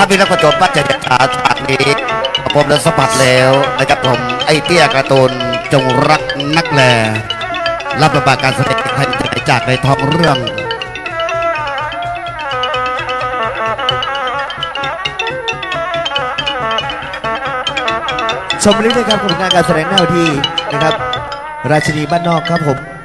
ข้าพี่นักประจบปัจจัยขาฉากนี้ผมได้สัมผัสแล้วนะครับผมไอเตี้ยการ์ตูนจงรักนักแลรับประบาการแสดงให้จากในท้องเรื่องชมนี้นะครับผลงานการแสดงหน้าเวที่นะครับ ราชินีบ้านนอกครับผม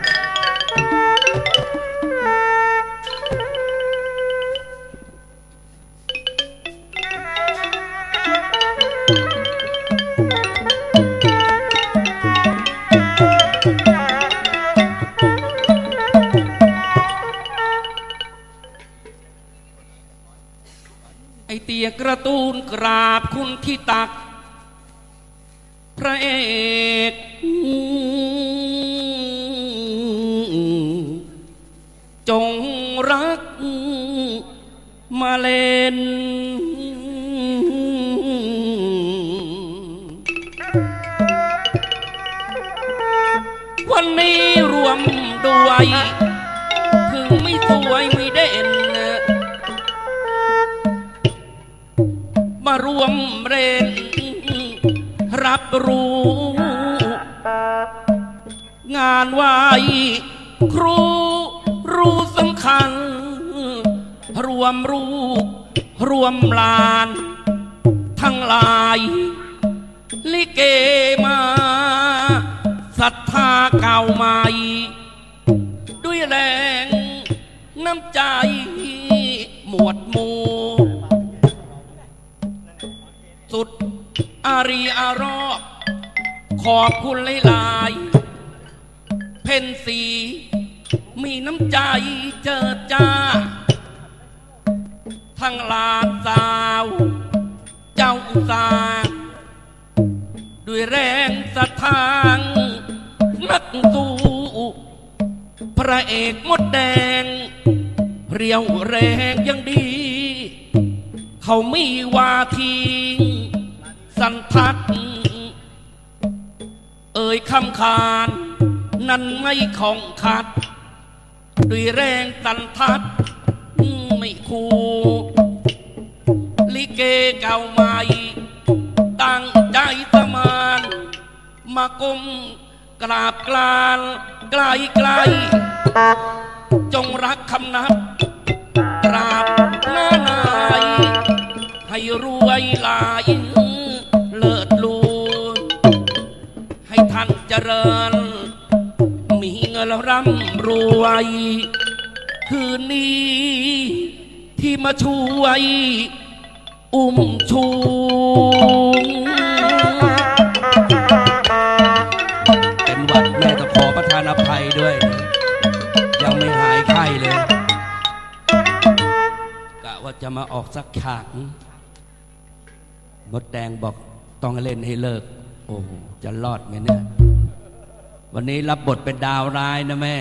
ตูนกราบคุณที่ตัก พระเอกจงรักมาเล่นวันนี้รวมด้วย มารวมเรนรับรู้ งานไหวครูรู้สำคัญ รวมรู้รวมลาน ทั้งหลาย ลิเกมาศรัทธาเก่าใหม่ ด้วยแรงน้ำใจหมวดหมูารีอารอบ ขอบคุณหลายๆ เพนสี มีน้ำใจเจิดจ้า ทั้งหลานสาว เจ้าอุตสาด้วยแรงสะทางนักสู้ พระเอกมดแดง เรียวแรงยังดี เขามีวาที สันทัดเอ่ยคำขาน นั้นไม่ของขัด ด้วยแรงสันทัด ไม่คู่ ลิเกเก่าใหม่ตั้งใจสมาน มาก้มกราบกลานไกลไกล จงรักคำนับกราบหน้านาย ให้รวยหลาย จริญ มีเงินร่ำรวย คืนนี้ ที่มาช่วย อุ้มชูงเป็นหวัดแม่ต้องขอประทานอภัยด้วย ยังไม่หายไข้เลยกะว่าจะมาออกสักฉากมดแดงบอกต้องเล่นให้เลิก โอ้จะรอดไหมเนี่ย วันนี้รับบทเป็นดาวร้ายนะแม่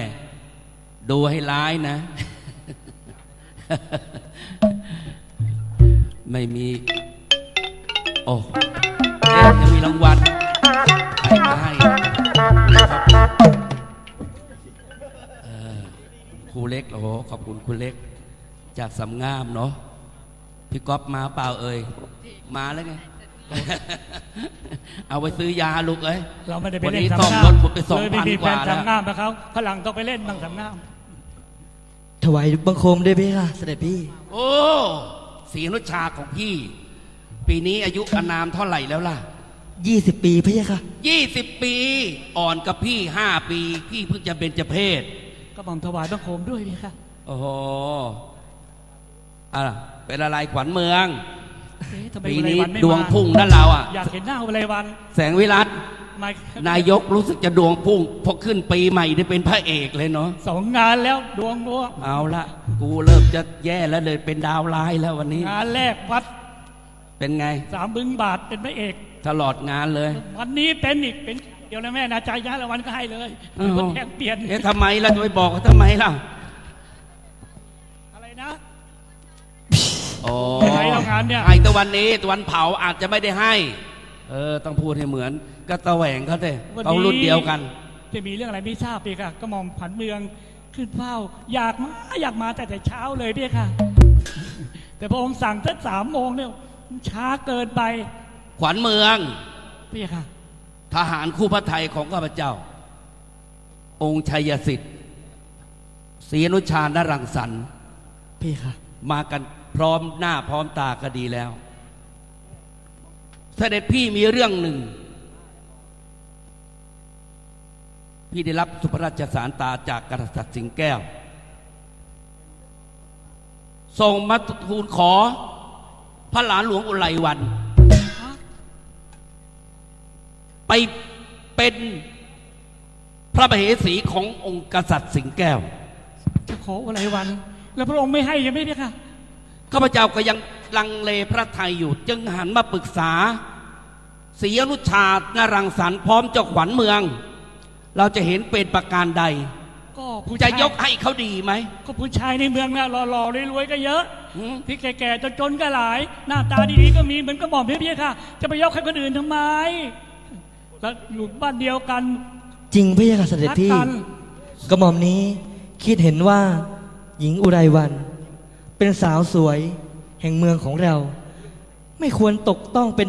ดูให้ร้ายนะ ไม่มี โอ้เอ๊ะยังมีรางวัลให้มาให้ครับครูเล็ก โอ้โห ขอบคุณครูเล็ก จากสำงามเนาะพี่ก๊อฟมาเปล่าเอ่ย มาแล้วไง เอาไปซื้อยาลูกเอ้ยเราไม่ได้ไปวันเล่นนี้สามต้องงามลดหมดไปสองเลยไม่พันมีกแฟว่านแล้สาวมงามนะครับพลังต้องไปเล่นบางสามงามถวายบังคมด้วยพี่ค่ะเสด็จพี่ โอ้ศรีอนุชาของพี่ ปีนี้อายุอานามเท่าไหร่แล้วล่ะ20ปีพี่ค่ะ20ปี อ่อนกับพี่5ปี พี่เพิ่งจะเป็นเจเพศก็บอมถวายบังคมด้วยพี่ค่ะโอ้โหอะเป็นอะไรขวัญเมือง เอ๊ะทำไมปีอุไรนี้วันไม่ดวงมาพุ่งนั่นเราอะ อยากเห็นหน้าอุไรวันแสงวิรัตมา นายกรู้สึกจะดวงพุ่งพอขึ้นปีใหม่ได้เป็นพระเอกเลยเนาะสองงานแล้วดวงดวงเอาละกูเริ่มจะแย่แล้วเลยเป็นดาวร้ายแล้ววันนี้ งานแรกวัดเป็นไงสามบึงบาทเป็นพระเอก ตลอดงานเลยวันนี้เป็นอีกเป็นเดี๋ยวนะแม่นาใจายะละวันก็ให้เลยอ้าวคนแข่งเปลี่ยนเอ๊ะทำไมล่ะจะไปบอกเขาทำไมล่ะ โอ้ไม่ให้เรางานเนี่ย ไอ้ตะวันนี้ตะวันเผาอาจจะไม่ได้ให้ เออ ต้องพูดให้เหมือน ก็ตะแหวงเขาเต้วันเขานี้รุ่นเดียวกัน จะมีเรื่องอะไรไม่ทราบพี่ค่ะก็มองผันเมืองขึ้นเฝ้า อยากมาอยากมาแต่แต่เช้าเลยพี่ค่ะ แต่พระองค์สั่งสักสามโมงเนี่ยมันช้าเกินไปขวัญเมืองพี่ค่ะ ทหารคู่พระไทยของข้าพเจ้า องค์ชัยสิทธิ์ศรีอนุชาณรังสรรค์พี่ค่ะ มากันพร้อมหน้าพร้อมตาก็ดีแล้ว เสด็จพี่มีเรื่องหนึ่ง พี่ได้รับสุพระราชสารตาจากกษัตริย์สิงแก้วส่งมาทูลขอ พระหลานหลวงอุไรวัน ไปเป็นพระมเหสีขององค์กษัตริย์สิงแก้ว จะขออะไรวัน แล้วพระองค์ไม่ให้ยังไม่พี่ค่ะข้าพเจ้าก็ยังลังเลพระไทยอยู่ จึงหันมาปรึกษาศรีอนุชาตนรังสรรค์พร้อมเจ้าขวัญเมือง เราจะเห็นเป็นประการใด ก็ผู้จะชายยกให้เขาดีไหม ก็ผู้ชายในเมืองน่ะหล่อๆรวยๆก็เยอะหืม ที่แก่ๆจนๆก็หลาย หน้าตาดีๆก็มีเหมือนกระหม่อมพี่พี่ค่ะ จะไปยกให้คนอื่นทำไม แล้วอยู่บ้านเดียวกันจริงพี่ค่ะเสด็จรักพี่กันกระหม่อมนี้คิดเห็นว่า หญิงอุไรวัน เป็นสาวสวยแห่งเมืองของเรา ไม่ควรตกต้องเป็น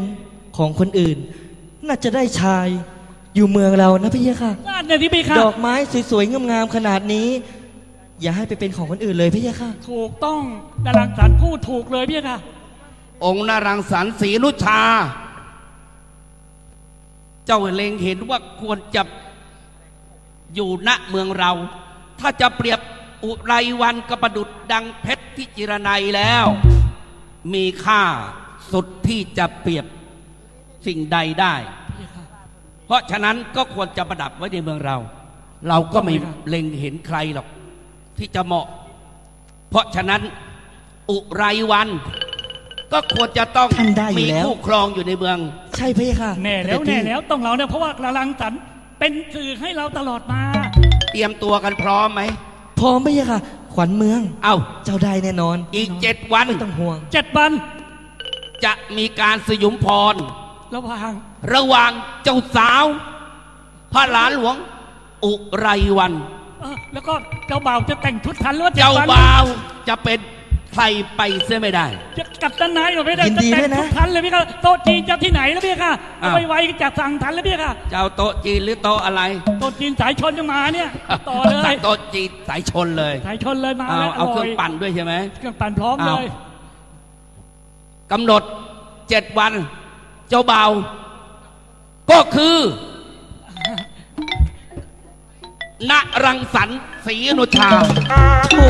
ของคนอื่น น่าจะได้ชายอยู่เมืองเรานะพี่ค่ะ นั่นเนี่ยที่พี่ค่ะ ดอกไม้สวยๆงามๆขนาดนี้ อย่าให้ไปเป็นของคนอื่นเลยพี่ค่ะ ถูกต้องดารังสรรค์พูดถูกเลยพี่ค่ะ องค์นรังสรรค์ศรีอนุชา เจ้าเล็งเห็นว่าควรจะอยู่ณเมืองเรา ถ้าจะเปรียบ อุไรวันกบประดุดดังเพชรที่จิรนัยแล้ว มีค่าสุดที่จะเปรียบสิ่งใดได้พี่ค่ะเพราะฉะนั้นก็ควรจะประดับไว้ในเมืองเรา เราก็ไม่ต้องไหมครับเล็งเห็นใครหรอก ที่จะเหมาะ เพราะฉะนั้นอุไรวัน ก็ควรจะต้องท่านได้อยู่มีแล้ว คู่ครองอยู่ในเมือง ใช่พี่ค่ะแน่แล้วเสด็จพี่แน่แล้วต้องเราเนี่ยเพราะว่าดารังสรรค์เป็นสื่อให้เราตลอดมา เตรียมตัวกันพร้อมไหม พร้อมพี่ค่ะ ขวัญเมือง เอาเจ้าได้แน่นอนอีกเจ็ดวันไม่ต้องห่วง เจ็ดวันจะมีการสยุมพร ระหว่างระหว่างเจ้าสาว พระหลานหลวง อุไรวัน เออแล้วก็เจ้าบ่าวจะแต่งชุดทันหรือว่าจ็ดเจ้าวันบ่าวจะเป็น ใครไปเสียไม่ได้ จะกลับด้านไหนหรือไม่ได้ยินจะดีแต่ด้วยงนะชุดทันเลยพี่ค่ะโต๊ะจีนจะที่ไหนแล้วพี่ค่ะอ้าวเอาไปไวๆจะสั่งทันแล้วพี่ค่ะเจ้าโต๊ะจีนหรือโต๊ะอะไรโต๊ะจีนสายชนจะมาเนี่ยต่อเลใส่ยโต๊ะจีนสายชนเลย สายชนเลยมาเอาแล้วเอาเคร่รื่ยองปั่นด้วยใช่ไหม เครื่องปั่นพร้อมเลเอา ยกำหนดเจ็ดวัน เจ้าบ่าวก็คือ ณรังสรรค์ศรีอนุชา โอ้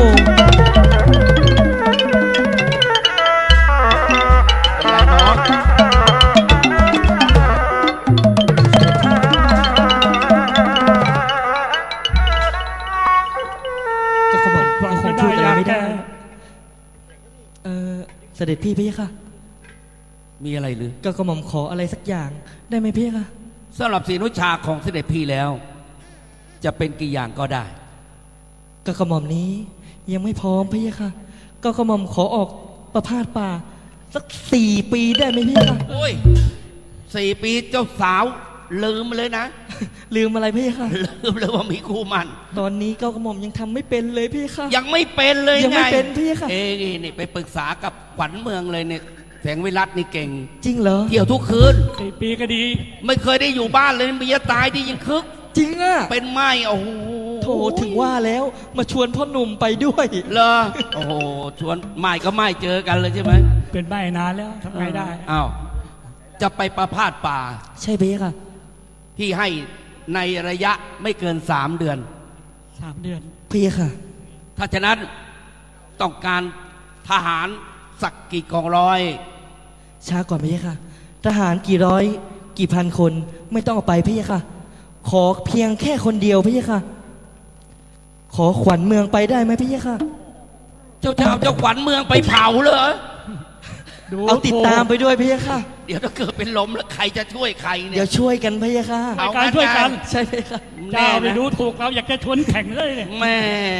เสด็จพี่พี่ค่ะ มีอะไรหรือก็กระหม่อมขออะไรสักอย่างได้ไหมพี่ค่ะสำหรับศรีอนุชาของเสด็จพี่แล้ว จะเป็นกี่อย่างก็ได้ ก็กระหม่อมนี้ยังไม่พร้อมพี่ค่ะ ก็กระหม่อมขอออกประพาสป่า สักสี่ปีได้ไหมพี่ค่ะโอ้ยสี่ปีเจ้าสาว ลืมเลยนะ ลืมอะไรพี่ค่ะ ลืมเลยว่ามีคู่มัน ตอนนี้ก็กระหม่อมยังทำไม่เป็นเลยพี่ค่ะ ยังไม่เป็นเลยยังไม่ไงเป็นพี่ค่ะ เอ้ยนี่ไปปรึกษากับขวัญเมืองเลยเนี่ยแสงวิรัตนี่เก่ง จริงเหรอ เที่ยวทุกคืนสี่ปีก็ดี ไม่เคยได้อยู่บ้านเลยเมียตายที่ยังคึก จริงอะ เป็นไม้โอ้โหโถถึงว่าแล้วมาชวนพ่อหนุ่มไปด้วยเลอโอ้โหชวนไม้ก็ไม้เจอกันเลยใช่ไหมเป็นใบนานแล้วทำไงได้อ้าวจะไปประพาสป่า ใช่พี่ค่ะ ที่ให้ในระยะไม่เกินสามเดือน สามเดือนพี่ค่ะ ถ้าฉะนั้นต้องการทหารสักกี่กองร้อย ช้าก่อนพี่ค่ะ ทหารกี่ร้อย กี่พันคนไม่ต้องเอาไปพี่ค่ะ ขอเพียงแค่คนเดียวพี่ค่ะ ขอขวัญเมืองไปได้ไหมพี่ค่ะ เจ้าจะเอาเจ้าขวัญเมืองไปเผาเหรอดู เอาติดตามไปด้วยพี่ค่ะ เดี๋ยวถ้าเกิดเป็นลมแล้วใครจะช่วยใครเนี่เดี๋ยยวช่วยกันพี่ค่ะไปการช่วยกันใช่พี่ค่ะเจ้าไปแน่นะดูถูกเราอยากจะชวนแข่งเลยเนี่ยแม่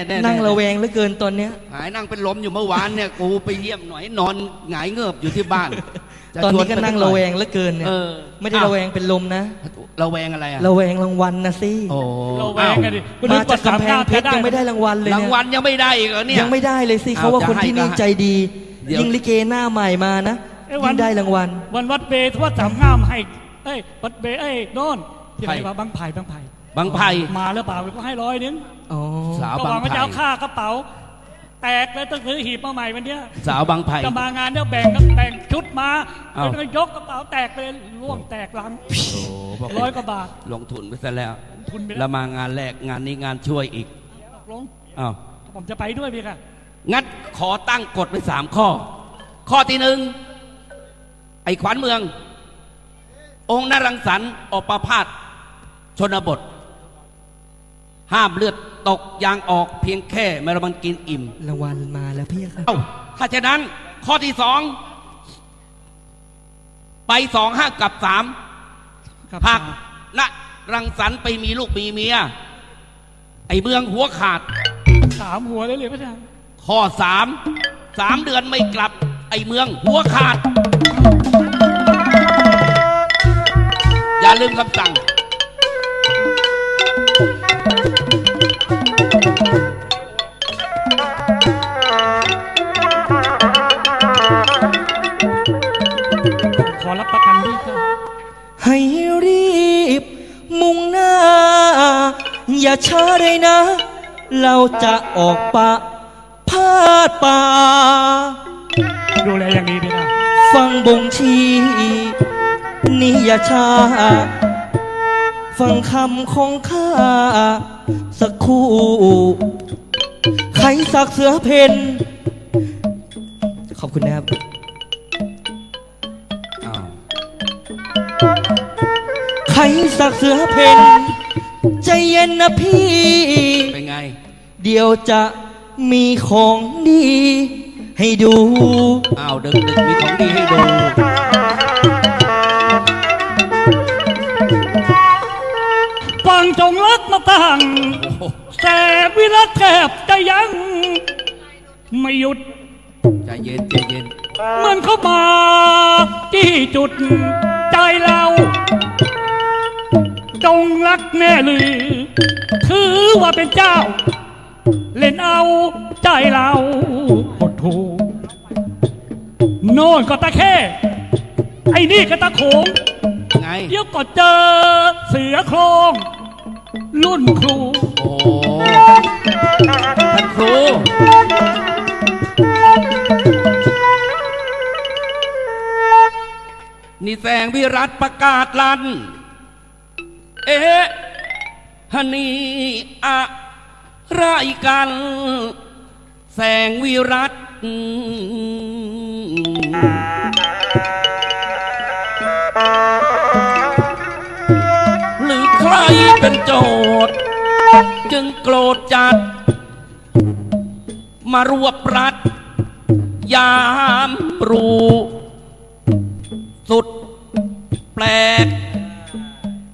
แๆนั่งระแวงเหลือเกินตอนเนี้ย หายนั่งเป็นลมอยู่เมื่อวานเนี่ยกูไปเยี่ยมหน่อยนอนหงายเงือบอยู่ที่บ้านจะตอนชวนี้ก็นั่งไปสัระหแวอยงเหลือเกินเนี่ยเออไม่ได้ระแวงเป็นลมนะระแวงอะไรอะระแวงรางวัลนะสิโอ้เราแวงกันดิมาจากกำแพงเพชรยังไม่ได้รางวัลเลยรางเนี่ยวัลยังไม่ได้อีกเหรอเนี่ย ยังไม่ได้เลยสิเอาเขาว่าจะคนที่ให้นี่ก็ให้ใจดี เดี๋ยวยิ่งลิเกหน้าใหม่มานะเอ้ยวัน ยิ่งได้รางวัล วันวัดเบทว่าสามงามให้เอ้ยวัดเบเอ้ยโน่นที่ไหนใคร วะบางไผ่บางไผ่บางไผ่มาแล้วเปล่าก็ให้ร้อยนึงอ๋อ สาวก็บาหวังงว่าจะไผ่เอาค่ากระเป๋า แตกเลยต้องซื้อหีบมาใหม่วันเนี้ยสาวบางไผ่ จะมางานเนี่ยแบ่งกันแบ่งชุดมาเอ้า แล้วก็ยกกระเป๋าแตกเลยร่วงแตกหลังโอ้พระคุณร้อยกว่าบาท ลงทุนไปซะแล้วทุนไปแล้แล้ววมางานแรกงานนี้งานช่วยอีกตกลงอ้าวผมจะไปด้วยพี่ค่ะ งั้นขอตั้งกฎไว้สามข้อ ข้อที่หนึ่งไอ้ขวัญเมือง องค์นรังสรรค์อปพาสชนบท ห้ามเลือดตกยางออกเพียงแค่แมรมันกินอิ่มรางวัลมาแล้วพี่ค่ะเอ้าถ้าฉะนั้น ข้อที่สองไปสองห้ากับสามครับหากณรังสรรค์ไปมีลูกมีเมีย ไอ้เมืองหัวขาดสามหัวเลยเลยพระอาจารย์ ข้อสามสามเดือนไม่กลับไอเมืองหัวขาด อย่าลืมคำสั่ง ขอรับประกันด้วยค่ะให้รีบ มุ่งหน้า อย่าช้าเลยนะ เราจะออกปะ ดป่า ดูแลอย่างดีพี่ค่ะฟังบ่งชี้นี่อย่าช้าฟังคำของข้า สักครู่ใครสักเสือเพนขอบคุณนะครับอ้าวใครสักเสือเพนใจเย็นนะพี่ เป็นไง เดี๋ยวจะ มีของดี ให้ดู อ้าวดึกดึกมีของดีให้ดูฟังจงรักมาตั้งโอ้โหแต่วิรัตแทบจะยัง ไม่หยุด ใจเย็นใจเย็น มันเข้ามาที่จุดใจเรา จงรักแน่หรือถือว่าเป็นเจ้า เล่นเอาใจเราหดหูโน่นก็ตะเข้ไอ้นี่ก็ตะโขงไง เดี๋ยวก็เจอเสือโครง รุ่นครู โอ้โหท่านครูนี่แสงวิรัตประกาศลัน เอ๊ะฮันนี่อะ ไรกัน แสงวิรัตหรือใครเป็นโจทย์จึงโกรธจัด มารวบรัด ยามรูสุดแปลก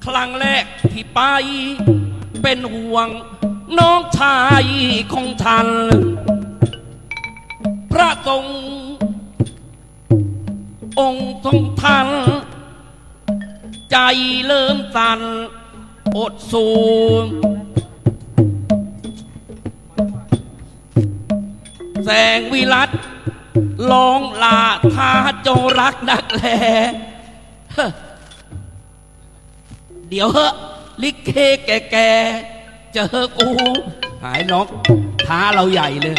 ครั้งแรกที่ไปเป็นห่วง น้องชายของฉันพระทรงฆ์องค์ทรงทันใจเริ่มสั่นอดสูงแสงวิรัตลองลาท้าจงรักนักแลเฮ้อเดี๋ยวเหอะลิเกแก่ๆ เจอกู หายน็อกท้าเราใหญ่เลย